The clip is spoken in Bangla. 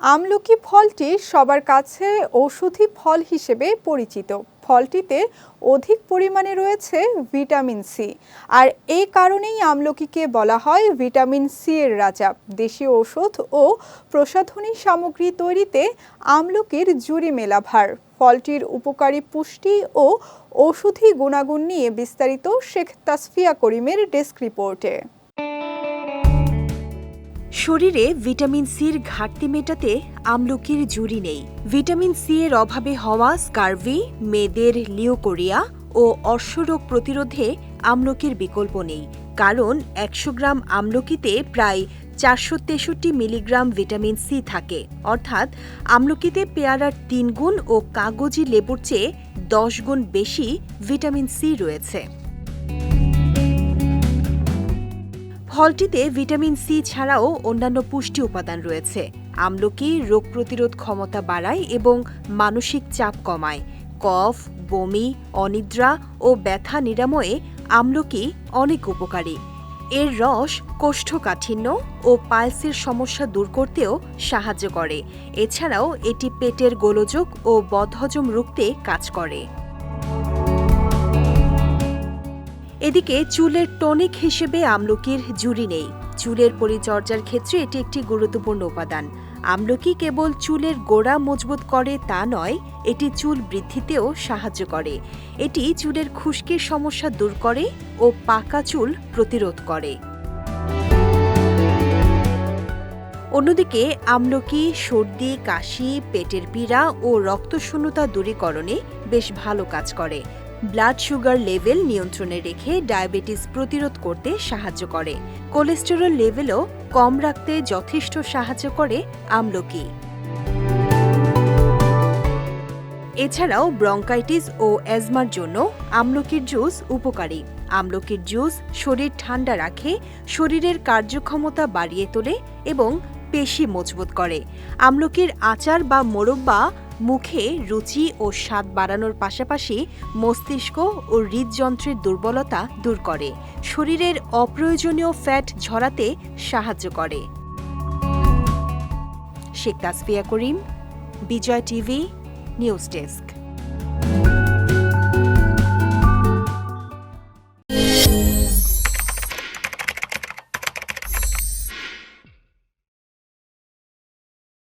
আমলকি ফলটি সবার কাছে ঔষধি ফল হিসেবে পরিচিত। ফলটিতে অধিক পরিমাণে রয়েছে ভিটামিন সি আর এই কারণেই আমলকিকে বলা হয় ভিটামিন সি এর রাজা। দেশীয় ঔষধ ও প্রসাধনী সামগ্রী তৈরিতে আমলকির জুরি মেলাভার। ফলটির উপকারী পুষ্টি ও ঔষধি গুণাগুণ নিয়ে বিস্তারিত শেখ তাসফিয়া করিমের ডেস্ক রিপোর্টে। শরীরে ভিটামিন সির ঘাটতি মেটাতে আমলকির জুড়ি নেই। ভিটামিন সি এর অভাবে হওয়া স্কার্ভি মেয়েদের লিওকোরিয়া ও অশ্বরোগ প্রতিরোধে আমলকির বিকল্প নেই। কারণ একশো গ্রাম আমলকিতে প্রায় চারশো তেষট্টি মিলিগ্রাম ভিটামিন সি থাকে। অর্থাৎ আমলকিতে পেয়ারার তিন গুণ ও কাগজি লেবুর চেয়ে দশ গুণ বেশি ভিটামিন সি রয়েছে। ফলটিতে ভিটামিন সি ছাড়াও অন্যান্য পুষ্টি উপাদান রয়েছে। আমলকি রোগ প্রতিরোধ ক্ষমতা বাড়ায় এবং মানসিক চাপ কমায়। কফ, বমি, অনিদ্রা ও ব্যথা নিরাময়ে আমলকি অনেক উপকারী। এর রস কোষ্ঠকাঠিন্য ও পালসের সমস্যা দূর করতেও সাহায্য করে। এছাড়াও এটি পেটের গোলযোগ ও বদহজম রুখতে কাজ করে। এদিকে চুলের টনিক হিসেবে আমলকির জুড়ি নেই। চুলের পরিচর্যার ক্ষেত্রে এটি একটি গুরুত্বপূর্ণ উপাদান। আমলকি কেবল চুলের গোড়া মজবুত করে তা নয়, এটি চুল বৃদ্ধিতেও সাহায্য করে। এটি চুলের খুশকির সমস্যা দূর করে ও পাকা চুল প্রতিরোধ করে। অন্যদিকে, আমলকি, সর্দি, কাশি, পেটের পীড়া ও রক্তশূন্যতা দূরীকরণে বেশ ভালো কাজ করে। ব্লাড সুগার লেভেল নিয়ন্ত্রণে রেখে ডায়াবেটিস প্রতিরোধ করতে সাহায্য করে। কোলেস্টেরল লেভেলও কম রাখতে যথেষ্ট সাহায্য করে আমলকি। এছাড়াও ব্রঙ্কাইটিস ও অ্যাজমার জন্য আমলকির জুস উপকারী। আমলকির জুস শরীর ঠান্ডা রাখে, শরীরের কার্যক্ষমতা বাড়িয়ে তোলে এবং পেশি মজবুত করে। আমলকির আচার বা মোরব্বা মুখে রুচি ও স্বাদ বাড়ানোর পাশাপাশি মস্তিষ্ক ও হৃদযন্ত্রের দুর্বলতা দূর করে। শরীরের অপ্রয়োজনীয় ফ্যাট ঝরাতে সাহায্য করে। Sheikh Tasfia Karim, Bijoy TV, news desk.